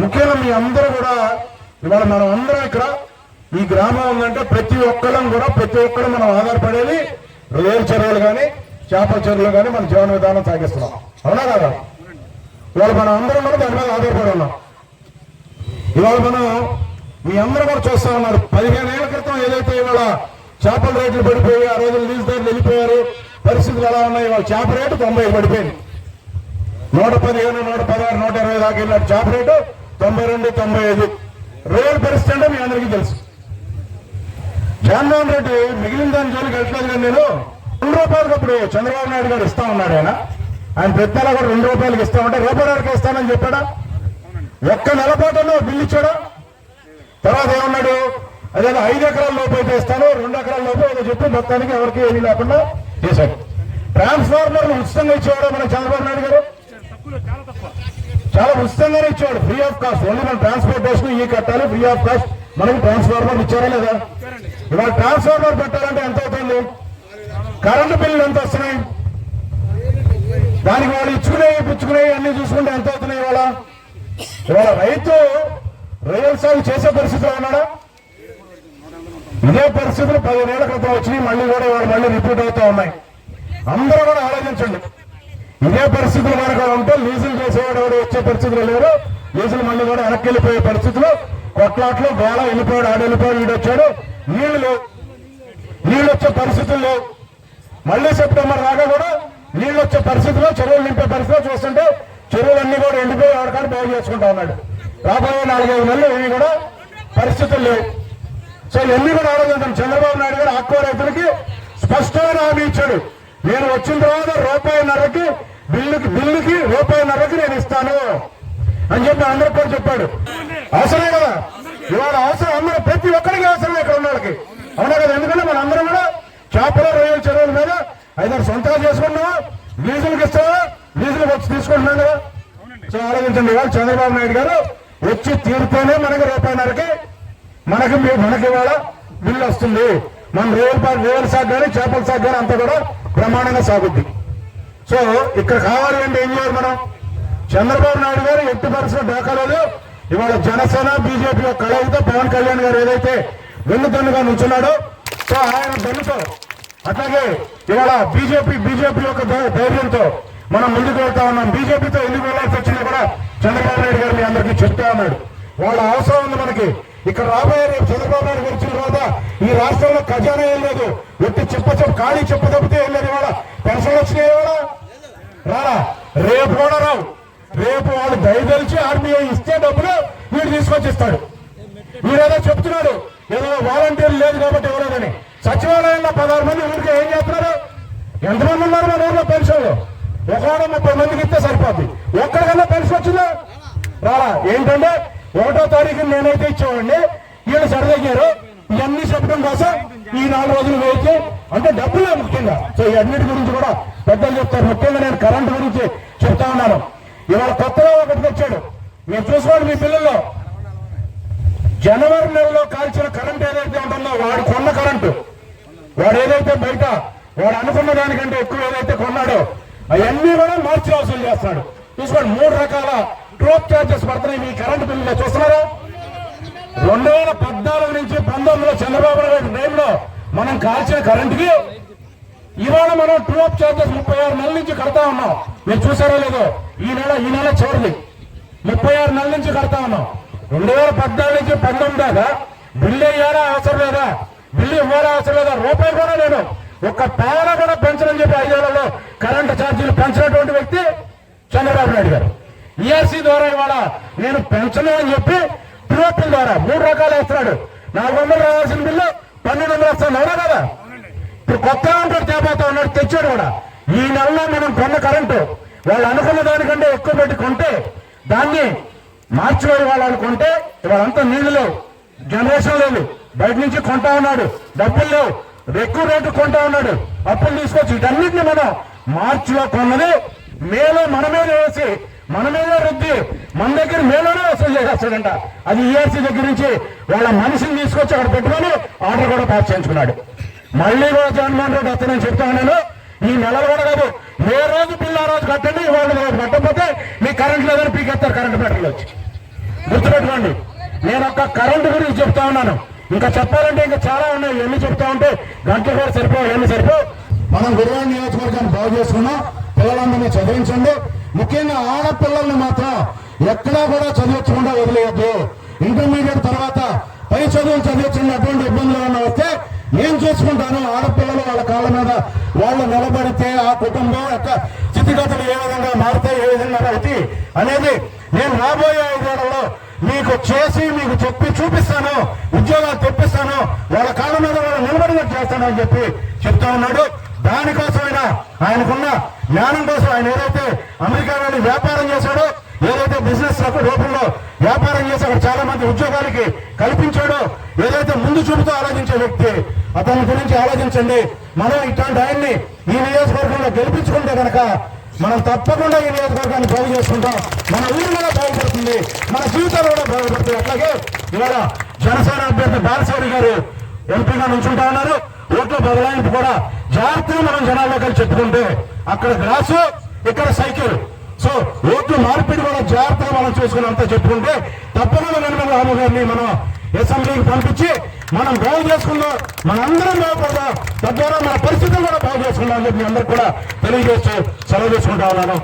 ముఖ్యంగా మీ అందరూ కూడా ఇవాళ మనం అందరం ఇక్కడ ఈ గ్రామం ఉందంటే ప్రతి ఒక్కరం కూడా ప్రతి ఒక్కరు మనం ఆధారపడేది రొయ్యల చెరువులు కానీ చేపల చెరువులు కానీ మన జీవన విధానం సాగిస్తున్నాం. అవునా కదా? ఇవాళ మనం అందరం కూడా దాని మీద ఆధారపడి ఉన్నాం. ఇవాళ మనం మీ అందరూ కూడా చూస్తా ఉన్నారు. పదిహేను ఏళ్ళ క్రితం ఏదైతే ఇవాళ చేపల రేట్లు పడిపోయి ఆ రోజులు లీజు ధరలు వెళ్ళిపోయారు పరిస్థితులు ఎలా ఉన్నాయి? ఇవాళ చేప రేటు తొంభై పడిపోయింది. నూట పదిహేను నూట పదహారు నూట ఇరవై దాకా వెళ్ళిన చేప రేటు. తొంభై రెండు తొంభై ఐదు. రోడ్ పరిస్థితి అంటే మీ అందరికీ తెలుసు. జగన్మోహన్ రెడ్డి మిగిలిన దాని జోలికి వెళ్ళట్లేదు కానీ నేను రెండు రూపాయలకు అప్పుడు చంద్రబాబు నాయుడు గారు ఇస్తా ఉన్నాడు ఆయన. ఆయన ప్రతి నెల కూడా రెండు రూపాయలకి ఇస్తామంటే వరకు ఇస్తానని చెప్పాడా? ఒక్క నెల పాటలో బిల్లు ఇచ్చాడా? తర్వాత ఏమన్నాడు? అదే ఐదు ఎకరాల లోపు అయితే ఇస్తాను రెండు ఎకరాల లోపు ఏదో చెప్పి మొత్తానికి ఎవరికి ఏమీ లేకుండా చేశాడు. ట్రాన్స్ఫార్మర్లు ఉచితంగా ఇచ్చేవాడు మన చంద్రబాబు నాయుడు గారు? చాలా ఉచితంగానే ఇచ్చాడు ఫ్రీ ఆఫ్ కాస్ట్ ఓన్లీ మన ట్రాన్స్పోర్టేషన్ ఈ కట్టాలి ఫ్రీ ఆఫ్ కాస్ట్ మనకి ట్రాన్స్ఫార్మర్ ఇచ్చారా లేదా? ఇవాళ ట్రాన్స్ఫార్మర్ పెట్టాలంటే ఎంత అవుతుంది? కరెంటు బిల్లులు ఎంత వస్తున్నాయి? దానికి వాళ్ళు ఇచ్చుకునేవి పుచ్చుకునేవి అన్ని చూసుకుంటే ఎంత అవుతున్నాయి ఇవాళ? ఇవాళ రైతు రొయ్యల సాగు చేసే పరిస్థితిలో ఉన్నాడా? ఇదే పరిస్థితులు పదిహేనేళ్ళ క్రితం వచ్చినాయి మళ్ళీ కూడా ఇవాళ మళ్ళీ రిపీట్ అవుతా ఉన్నాయి. అందరూ కూడా ఆలోచించండి. ఇదే పరిస్థితులు మనకు ఉంటే లీజులు చేసేవాడు ఎవరు వచ్చే పరిస్థితులు లేరు లీజులు మళ్ళీ కూడా వెనక్కి వెళ్ళిపోయే పరిస్థితులు కొట్లాట్లు గోళ వెళ్ళిపోయాడు ఆడ వెళ్ళిపోయాడు వీడు వచ్చాడు. నీళ్ళు లేవు. నీళ్ళు వచ్చే పరిస్థితులు లేవు. మళ్ళీ సెప్టెంబర్ రాగా కూడా నీళ్ళు వచ్చే పరిస్థితిలో చెరువులు నింపే పరిస్థితిలో చూస్తుంటే చెరువులన్నీ కూడా ఎండిపోయి ఆడకాడు బాగు చేసుకుంటా ఉన్నాడు. రాబోయే నాలుగైదు నెలలు ఇవి కూడా పరిస్థితులు లేవు. సో ఇవన్నీ కూడా ఆలోచించాం చంద్రబాబు నాయుడు గారు ఆక్వా రైతులకి స్పష్టమైన హామీ ఇచ్చాడు. నేను వచ్చిన తర్వాత రూపాయిన్నరకి బిల్లుకి బిల్లుకి రూపాయిన్నరకి నేను ఇస్తాను అని చెప్పి అందరూ కూడా చెప్పాడు. అవసరమే కదా? ఇవాళ అవసరం అందరూ ప్రతి ఒక్కరికి అవసరమే ఇక్కడ ఉన్న వాళ్ళకి. అవునా కదా? ఎందుకంటే మన అందరం కూడా చేపల రొయ్యల చెరువుల మీద ఐదారు సొంతాలు చేసుకున్నాం లీజులకు ఇస్తావా? లీజులకు వచ్చి తీసుకుంటున్నాం కదా? సో ఆలోచించండి. ఇవాళ చంద్రబాబు నాయుడు గారు వచ్చి తీరుతోనే మనకి రూపాయన్నరకి మనకి మనకి ఇవాళ బిల్లు వస్తుంది. మన రేవల్ పార్క్ రేవల్ సాగు కానీ చేపల సాగు కానీ అంతా కూడా ప్రమాణంగా సాగుద్ది. సో ఇక్కడ కావాలి అంటే ఏం చేయాలి మనం? చంద్రబాబు నాయుడు గారు ఎట్టి పరిస్థితుల్లో డాకాలలో ఇవాళ జనసేన బీజేపీ యొక్క కలయితో పవన్ కళ్యాణ్ గారు ఏదైతే వెన్నుదన్నుగా నుంచున్నాడో సో ఆయన దన్నుతో అట్లాగే ఇవాళ బీజేపీ బీజేపీ యొక్క ధైర్యంతో మనం ముందుకు వెళ్తా ఉన్నాం. బీజేపీతో ఎందుకు వెళ్ళాల్సి వచ్చిందో కూడా చంద్రబాబు నాయుడు గారు మీ అందరికీ చెప్తా ఉన్నాడు. వాళ్ళ అవసరం ఉంది మనకి. ఇక్కడ రాబోయే రేపు చంద్రబాబు నాయుడు గారు వచ్చిన తర్వాత ఈ రాష్ట్రంలో ఖజానా ఏం లేదు. ఎట్టి చెప్ప చెప్ప ఖాళీ చెప్ప తప్పితే ఏం లేదు ఇవాళ. పెన్షన్ వచ్చినాయి ఇవాళ? రారా. రేపు కూడా రావు. రేపు వాళ్ళు దయదలిచి ఆర్మీఐ ఇస్తే డబ్బులు వీడు తీసుకొచ్చి ఇస్తాడు వీడేదో చెప్తున్నాడు. ఏదో వాలంటీర్లు లేదు కాబట్టి ఇవ్వలేదని సచివాలయంలో పదహారు మంది ఊరికి ఏం చేస్తున్నారు? ఎంతమంది ఉన్నారు మన ఊర్లో పెన్షన్లు? ఒకవేళ ముప్పై మందికి ఇస్తే సరిపోద్ది. ఒక్కడికన్నా పెన్షన్ వచ్చిందా? రాలా ఏంటంటే ఒకటో తారీఖు నేనైతే ఇచ్చేవాడిని. వీళ్ళు సరిదగ్గారు ఇవన్నీ చెప్పడం కోసం ఈ నాలుగు రోజులు వేచి అంటే డబ్బులే ముఖ్యంగా. సో ఈ అన్నిటి గురించి కూడా పెద్దలు చెప్తారు. ముఖ్యంగా నేను కరెంట్ గురించి చెప్తా ఉన్నాను. ఇవాళ కొత్తగా ఒకటి తెచ్చాడు. మీరు చూసుకోండి మీ పిల్లల్లో. జనవరి నెలలో కాల్చిన కరెంట్ ఏదైతే ఉంటుందో వాడు కొన్న కరెంటు. వాడు ఏదైతే బయట వాడు అనుకున్న దానికంటే ఎక్కువ ఏదైతే కొన్నాడో అవన్నీ కూడా మార్చి వసూలు చేస్తాడు. చూసుకోండి మూడు రకాల ట్రోప్ చార్జెస్ పడుతున్నాయి. మీ కరెంట్ బిల్లులో చూస్తున్నారా? రెండు వేల పద్నాలుగు నుంచి పంతొమ్మిదిలో చంద్రబాబు నాయుడు టైంలో మనం కాల్చిన కరెంటుకి ఇవాళ మనం ట్రోప్ చార్జెస్ ముప్పై ఆరు నెలల నుంచి కడతా ఉన్నాం. మీరు చూసారో లేదో? ఈ నెల ఈ నెల చివరిది. ముప్పై ఆరు నెలల నుంచి కడతా ఉన్నాం. రెండు వేల పద్నాలుగు నుంచి పంతొమ్మిది దాకా బిల్లు ఇవ్వాలా అవసరం లేదా? బిల్లు ఇవ్వాలా అవసరం లేదా? రూపాయి కూడా నేను ఒక్క పేర కూడా పెంచడం చెప్పి ఐదేళ్ళలో కరెంటు ఛార్జీలు పెంచినటువంటి వ్యక్తి చంద్రబాబు నాయుడు గారు. ఈఆర్సీ ద్వారా ఇవాళ నేను పెంచలేమని అని చెప్పి ట్రోపిల్ ద్వారా మూడు రకాలు వేస్తున్నాడు. నాలుగు వందలు రావాల్సిన బిల్లు పన్నెండు వందలు వస్తాను. అవునా కదా? ఇప్పుడు కొత్త అంటాడు తేపోతా ఉన్నాడు తెచ్చాడు కూడా. ఈ నెలలో మనం కొన్న కరెంటు వాళ్ళు అనుకున్న దానికంటే ఎక్కువ పెట్టి కొంటే దాన్ని మార్చిపోయి వేడి వాళ్ళు అనుకుంటే వాళ్ళంతా నీళ్ళు లేవు. జనరేషన్ లేదు. బయట నుంచి కొంటా ఉన్నాడు. డబ్బులు లేవు. ఎక్కువ రేటు కొంటా ఉన్నాడు. అప్పులు తీసుకొచ్చి వీటన్నిటిని మనం మార్చిలో కొన్నది మేలో మనమే వేసి మన మీద రుద్ది మన దగ్గర మేలోనే వసూలు చేసేస్తాడంట. అది ఈఆర్సీ దగ్గర నుంచి వాళ్ళ మనిషిని తీసుకొచ్చి అక్కడ పెట్టుకొని ఆర్డర్ కూడా పాస్ చేయించుకున్నాడు. మళ్ళీ కూడా జగన్మోహన్ రెడ్డి వస్తానని చెప్తా ఉన్నాను ఈ నెలలు కూడా కాదు ఏ రోజు బిల్లు ఆ రోజు కట్టండి ఇవాళ రోజు కట్టకపోతే మీ కరెంట్ లేదని పీకెత్తారు కరెంట్ మీటర్లు వచ్చి. గుర్తుపెట్టుకోండి నేను ఒక కరెంటు గురించి చెప్తా ఉన్నాను. ఇంకా చెప్పాలంటే ఇంకా చాలా ఉన్నాయి ఎన్ని చెప్తా ఉంటే గంటలు కూడా సరిపోవు ఎన్ని సరిపో మనం గురువాడ నియోజకవర్గాన్ని బాగు చేసుకున్నాం. పిల్లలందరినీ చదివించండి. ముఖ్యంగా ఆడపిల్లల్ని మాత్రం ఎక్కడా కూడా చదివించకుండా వదిలేయద్దు. ఇంటర్మీడియట్ తర్వాత పై చదువులు చదివించండి అటువంటి ఇబ్బందులు ఏమన్నా వస్తే నేను చూసుకుంటాను. ఆడపిల్లలు వాళ్ళ కాళ్ళ మీద వాళ్ళు నిలబడితే ఆ కుటుంబం యొక్క స్థితిగతులు ఏ విధంగా మారుతాయి ఏ విధంగా అవుతాయి అనేది నేను రాబోయే ఐదేళ్ళలో మీకు చేసి మీకు చెప్పి చూపిస్తాను. ఉద్యోగాలు తెప్పిస్తాను. వాళ్ళ కాళ్ళ మీద వాళ్ళు నిలబడినట్టు చేస్తాను అని చెప్పి చెప్తా ఉన్నాడు. దానికోసమైనా ఆయనకున్న జ్ఞానం కోసం ఆయన ఏదైతే అమెరికా వెళ్ళి వ్యాపారం చేశాడో ఏదైతే బిజినెస్ రూపంలో వ్యాపారం చేసి అక్కడ చాలా మంది ఉద్యోగాలకి కల్పించాడో ఏదైతే ముందు చూపుతూ ఆలోచించే వ్యక్తి అతని గురించి ఆలోచించండి. మనం ఇట్లాంటి ఆయన్ని ఈ నియోజకవర్గంలో గెలిపించుకుంటే కనుక మనం తప్పకుండా ఈ నియోజకవర్గాన్ని బాగు చేసుకుంటాం. మన ఊరు కూడా బాగుపడుతుంది. మన జీవితాలు కూడా బాగుపడుతుంది. అట్లాగే ఇవాళ జనసేన అభ్యర్థి బాలశౌరి గారు ఎంపీగా నుంచుంటా ఉన్నారు. ఓట్ల బదలాయింపు కూడా జాగ్రత్తగా మనం జనాల్లోకి చెప్పుకుంటే అక్కడ గ్రాసు ఇక్కడ సైకిల్. సో ఓట్లు మార్పిడి కూడా జాగ్రత్తగా మనం చూసుకుని అంతా చెప్పుకుంటే తప్పకుండా నిర్మల రాము గారిని మనం అసెంబ్లీకి పంపించి మనం బాగు చేసుకుందాం. మనందరం బాగుపడదాం. తద్వారా మన పరిస్థితులు కూడా బాగు చేసుకుందాం అని చెప్పి అందరికి కూడా తెలియజేస్తూ సెలవు చేసుకుంటా ఉన్నాను.